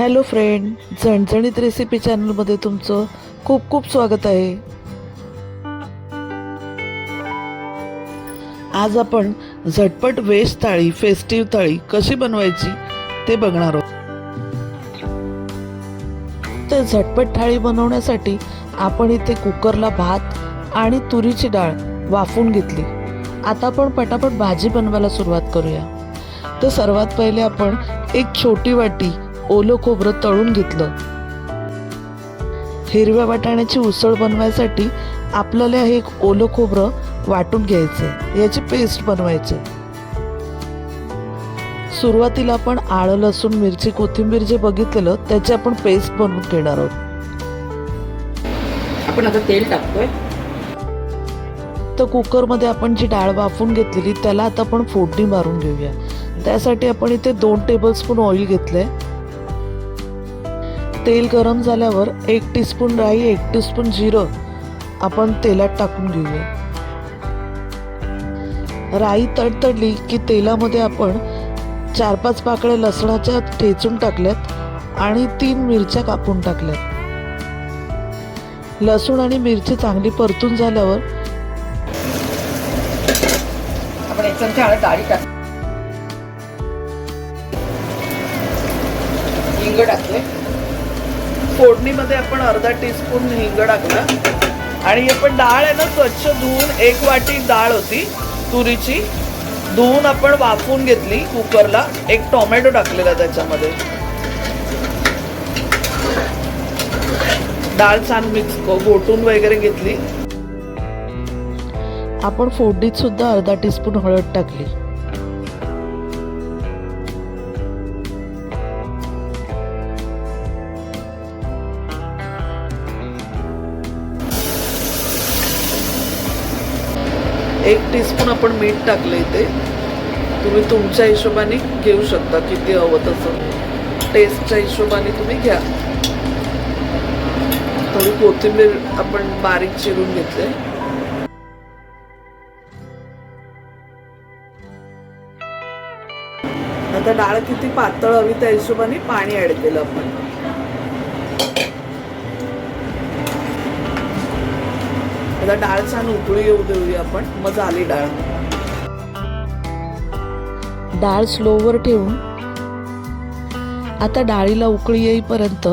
Hello friend झणझणीत recipe चॅनलमध्ये तुमचं खूप खूप स्वागत आहे. आज आपण झटपट वेज थाळी फेस्टिव्ह थाळी कशी बनवायची ते बघणार आहोत. तर झटपट थाळी बनवण्यासाठी आपण इथे कुकरला भात आणि तुरीची डाळ वाफून घेतली. आता आपण पटापट भाजी बनवायला सुरुवात करूया. तर सर्वात पहिले आपण एक छोटी वाटी ओलं खोबरं तळून घेतलं. हिरव्या वाटाण्याची उसळ बनवायसाठी आपल्याला हे एक ओलं खोबरं वाटून घ्यायचं. याची पेस्ट बनवायची. सुरुवातीला आपण आलं लसूण मिरची कोथिंबीर जे बघितलेलं त्याची आपण पेस्ट बनवून घेणार आहोत. आपण आता तेल टाकतोय. तर कुकरमध्ये आपण जी डाळ वाफून घेतलेली त्याला आता आपण फोडणी मारून घेऊया. त्यासाठी आपण इथे दोन टेबलस्पून ऑइल घेतले तेल गरम झाल्यावर एक टीस्पून राई एक टीस्पून जिरं आपण तेलात टाकून घेऊया. राई तडतडली की तेलामध्ये आपण चार पाच पाकळ्या लसणाच्या ठेचून टाकल्यात आणि तीन मिरच्या कापून टाकल्यात. लसूण आणि मिरची चांगली परतून झाल्यावर आपण एक चमचा हळद डाळी टाक फोडणीमध्ये आपण अर्धा टीस्पून हिंग टाकला. आणि आपण डाळ आहे ना स्वच्छ धुवून एक वाटी डाळ होती तुरीची. धुवून आपण वाफवून घेतली कुकरला. एक टोमॅटो टाकलेला त्याच्यामध्ये. डाळ छान मिक्स गोटून वगैरे घेतली. आपण फोडणीत सुद्धा अर्धा टीस्पून हळद टाकली. एक टीस्पून आपण मीठ टाकलं इथे. तुम्ही तुमच्या हिशोबाने घेऊ शकता किती हवं तसं. टेस्टच्या हिशोबाने तुम्ही घ्या. थोडी कोथिंबीर आपण बारीक चिरून घेतले. आता डाळ किती पातळ हवी त्या हिशोबाने पाणी ॲड केलं आपण. आता डाळ छान उकळी येऊ देऊया आपण. मग झाली डाळ. डाळ स्लोवर ठेवून आता डाळीला उकळी येईपर्यंत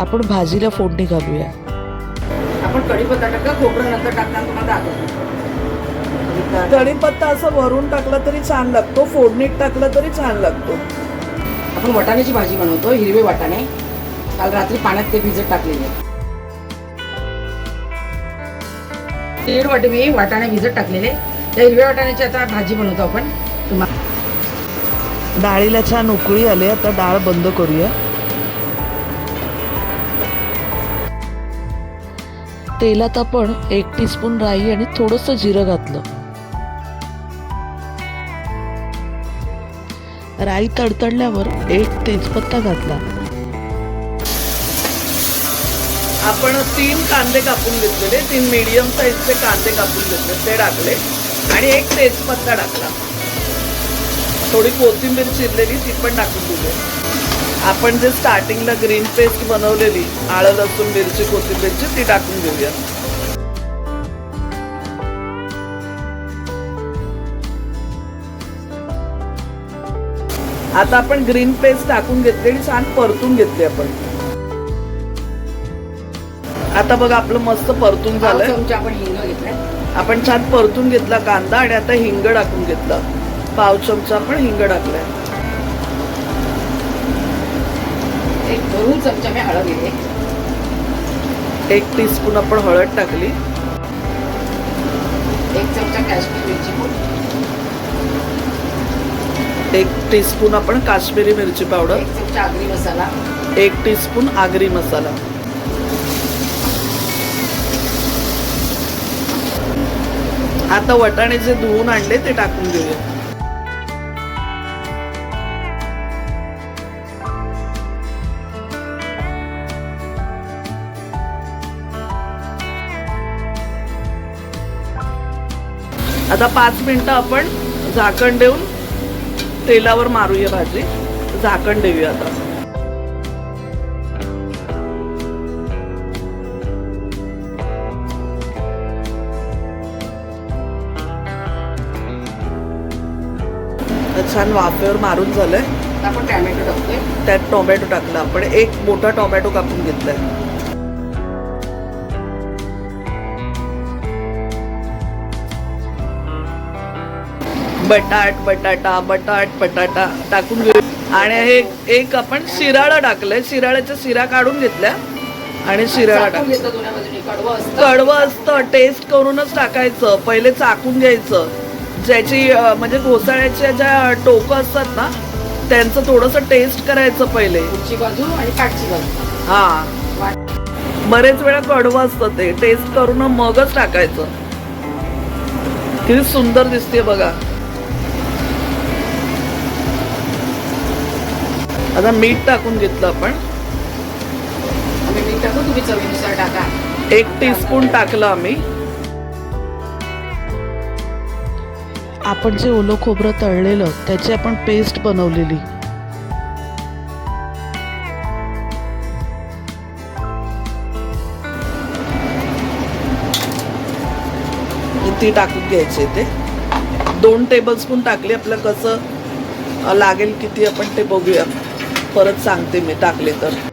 आपण भाजीला फोडणी घालूया. आपण कढीपत्ता टाका खोबरं नंतर टाकणार तुम्हाला कढीपत्ता असं वरून टाकला तरी छान लागतो फोडणीत टाकला तरी छान लागतो. आपण वाटाण्याची भाजी बनवतो हिरवे वाटाणे. काल रात्री पाण्यात ते भिजत टाकलेले. दीड वाटी मी वाटाणे भिजत टाकलेले. त्या हिरव्या वाटाण्याची आता भाजी बनवतो आपण. तुम्हाला डाळीला छान उकळी आली आता डाळ बंद करूया. तेलात आपण एक टीस्पून राई आणि थोडस जिरं घातलं. राई तडतडल्यावर एक तेजपत्ता घातला. आपण तीन कांदे कापून घेतलेले तीन मिडियम साईजचे कांदे कापून घेतले ते टाकले. आणि एक तेजपत्ता टाकला. थोडी कोथिंबीर चिरलेली ती पण टाकून दिली. आपण जे स्टार्टिंगला ग्रीन पेस्ट बनवलेली आळ लसूण मिरची कोथिंबीरची ती टाकून घेऊया आता आपण ग्रीन पेस्ट टाकून घेतली आणि छान परतून घेतली आपण. आता बघा आपलं मस्त परतून चमचा आपण हिंग आपण छान परतून घेतला कांदा आणि आता हिंग टाकून घेतला. पाव चमचा आपण हिंग टाकलाय. एक चमचा मी हळद एक टीस्पून आपण हळद टाकली. एक चमचा काश्मीर मिरची एक टीस्पून आपण काश्मीरी मिरची पावडर एक चमचा आगरी मसाला. एक टीस्पून आगरी मसाला. आता वटाणे जे धुवून आणले ते टाकून घेऊया. आता पाच मिनिटं आपण झाकण देऊन तेलावर मारूया भाजी. झाकण देऊया आता. छान वाफेवर मारून झालंय. आता आपण टॅमॅटो टाकतोय. त्यात टोमॅटो टाकला आपण. एक मोठा टोमॅटो कापून घेतलाय. बटाट बटाटा बटाट बटाटा टाकून घेऊ. आणि हे एक आपण शिराळा टाकलंय. शिराळ्याच्या शिरा काढून घेतल्या. आणि शिराळा चाकून टाक घेतलं दोन्ही बाजूनी. कडवं असतं. कडवं असतं. टेस्ट करूनच टाकायचं. पहिले चाकून घ्यायचं. ज्याची म्हणजे घोसाळ्याच्या ज्या टोकं असतात ना त्यांचं थोडंसं टेस्ट करायचं पहिले. पुढची बाजू आणि काठची बाजू. हा. बरेच वेळा कडवं असतं ते. टेस्ट करून मगच टाकायचं. किती सुंदर दिसते बघा. आता मीठ टाकून घेतलं आपण. आम्ही मीठ टाकू तुम्ही चवीनुसार टाका. एक टीस्पून टाकलं आम्ही. आपण जे ओलं खोबरं तळलेलं त्याची आपण पेस्ट बनवलेली. ती टाकून घ्यायचे ते? दोन टेबलस्पून टाकले आपलं कसं लागेल किती आपण ते बघूया. परत सांगते मी टाकले तर.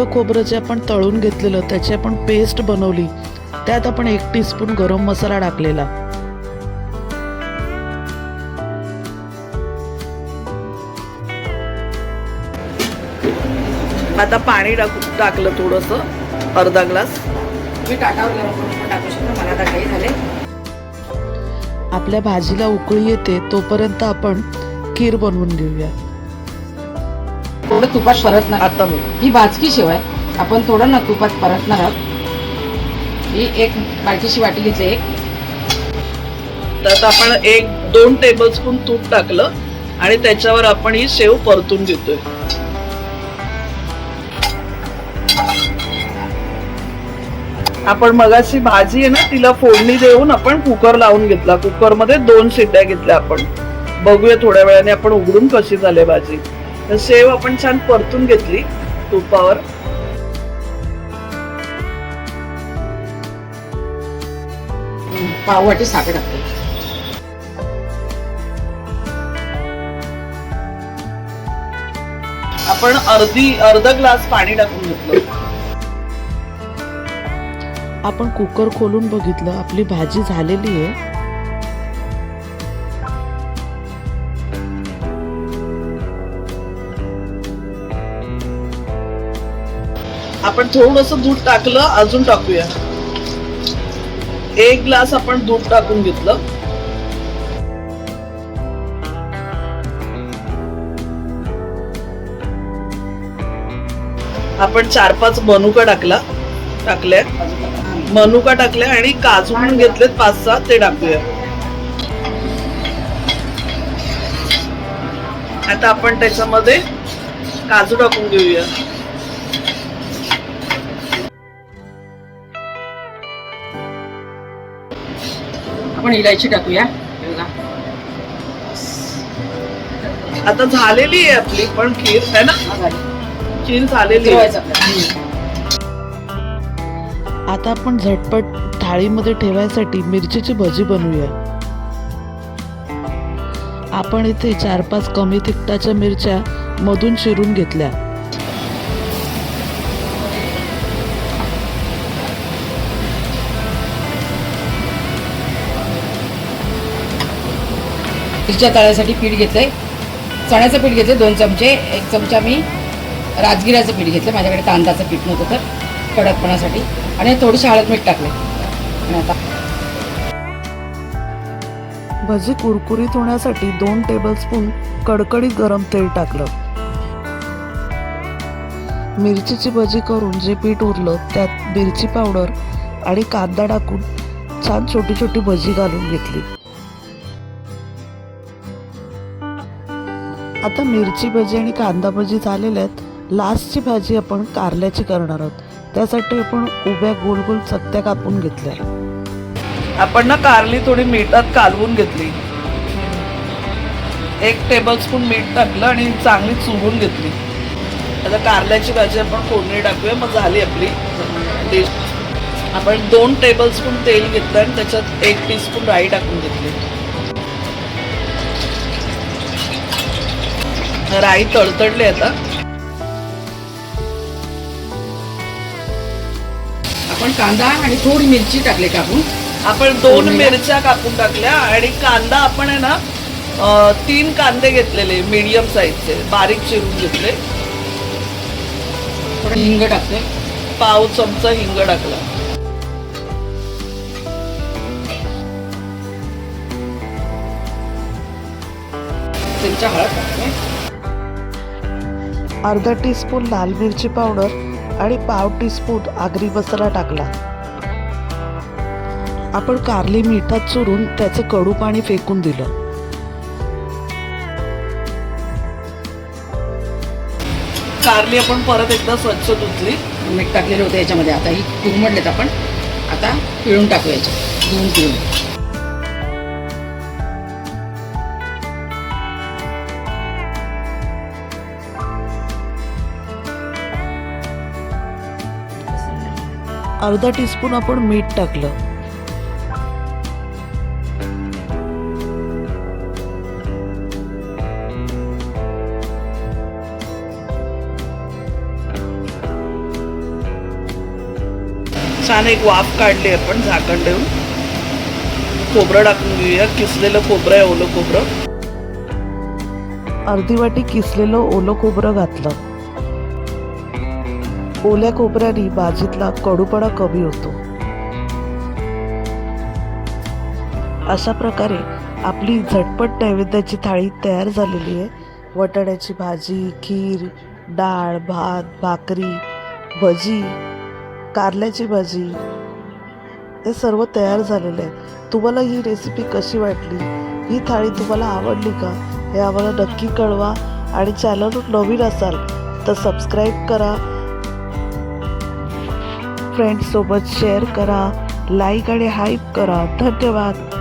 ओलं खोबरं जे आपण तळून घेतलेलं त्याची आपण पेस्ट बनवली. त्यात आपण एक टीस्पून गरम मसाला टाकलेला. आता पाणी टाकू टाकलं थोडंसं अर्धा ग्लास. पण टाकू शकता मला आता काही झाले आपल्या भाजीला उकळी येते तोपर्यंत आपण खीर बनवून घेऊया. थोडं तुपात परतणार आता मी. ही भाजकी शिवाय आपण थोडं ना तुपात परतणार आहोत ही एक बारकीशी वाटी घेतली एक. त्यात आपण एक दोन टेबलस्पून तूप टाकलं आणि त्याच्यावर आपण ही शेव परतून घेतोय. आपण मगाशी भाजी आहे ना तिला फोडणी देऊन आपण कुकर लावून घेतला. कुकरमध्ये दोन शिट्ट्या घेतल्या आपण. बघूया थोड्या वेळाने आपण उघडून कशी झाली भाजी. तर शेव आपण छान परतून घेतली तुपावर. पाव वाटी साखर टाकते. आपण अर्धी अर्धा ग्लास पाणी टाकून घेतलं. आपण कुकर खोलून बघितलं आपली भाजी झालेली आहे. आपण थोडस दूध टाकलं अजून टाकूया. एक ग्लास आपण दूध टाकून घेतलं. आपण चार पाच मनुका टाकला टाकल्या. मनुका टाकल्या आणि काजू म्हणून घेतलेत पाच सहा ते टाकूया. आता आपण त्याच्यामध्ये काजू टाकून घेऊया. आपण इलायची टाकूया हे. आता झालेली आहे आपली पण खीर आहे ना. खीर झालेली. आता आपण झटपट थाळीमध्ये ठेवायसाठी मिरचीची भजी बनवूया आपण इथे चार पाच कमी तिखटाच्या मिरच्या मधून चिरून घेतल्या मिरच्या तळ्यासाठी पीठ घेतलंय. चण्याचं पीठ घेतलं दोन चमचे. एक चमचा मी राजगिराचं पीठ घेतलं माझ्याकडे तांदळाचं पीठ नव्हतं तर कडकपणासाठी. आणि थोडीशी हळद मीठ टाकले आणि आता भजी कुरकुरीत होण्यासाठी दोन टेबलस्पून कडकडीत गरम तेल टाकलं. मिरचीची भजी करून जे पीठ उरलं त्यात मिरची पावडर आणि कांदा टाकून छान छोटी छोटी भजी घालून घेतली. आता मिरची भजी आणि कांदा भजी झालेल्या आहेत. लास्टची भाजी आपण कारल्याची करणार आहोत. त्यासाठी आपण उभ्या गोल गोल चकत्या कापून घेतल्या. आपण ना कारली थोडी मिठात कालवून घेतली. एक टेबलस्पून मीठ टाकलं आणि चांगली चुरून घेतली. आता कारल्याची भाजी आपण फोडणी टाकूया मग झाली आपली डिश आपण दोन टेबलस्पून तेल घेतलं आणि त्याच्यात एक टीस्पून राई टाकून घेतली. राई तडतडली आता. आपण कांदा आणि थोडी मिरची टाकली कापून. आपण दोन? मिरच्या कापून टाकल्या आणि कांदा आपण आहे ना अं, तीन कांदे घेतलेले मीडियम साईजचे बारीक चिरून घेतले. थोडं हिंग टाकते. पाव चमचा हिंग टाकला. चमचा हळद टाकते. अर्धा टीस्पून लाल मिरची पावडर आणि पाव टीस्पून आगरी मसाला टाकला. आपण कारली मिठात चुरून त्याचं कडू पाणी फेकून दिलं. कारली आपण परत एकदा स्वच्छ धुतली. मीठ टाकलेलं होतं याच्यामध्ये. आता ही कुरमडलेत आपण. आता पिळून टाकू याच्या धुवून पिळून. अर्धा टीस्पून आपण मीठ टाकलं. छान एक वाफ काढली आपण झाकण ठेवून. खोबरं टाकून घेऊया. किसलेलं खोबरं आहे ओलं खोबरं. अर्धी वाटी किसलेलं ओलं खोबरं घातलं. ओल्या कोपऱ्याने भाजीतला कडूपणा कमी होतो. अशा प्रकारे आपली झटपट नैवेद्याची थाळी तयार झालेली आहे. वटाण्याची भाजी खीर डाळ भात भाकरी भजी कारल्याची भाजी हे सर्व तयार झालेले आहे तुम्हाला ही रेसिपी कशी वाटली? ही थाळी तुम्हाला आवडली का? हे आम्हाला नक्की कळवा. आणि चॅनल नवीन असाल तर सबस्क्राईब करा. फ्रेंड्ससोबत शेअर करा लाईक आणि हाईप करा. धन्यवाद.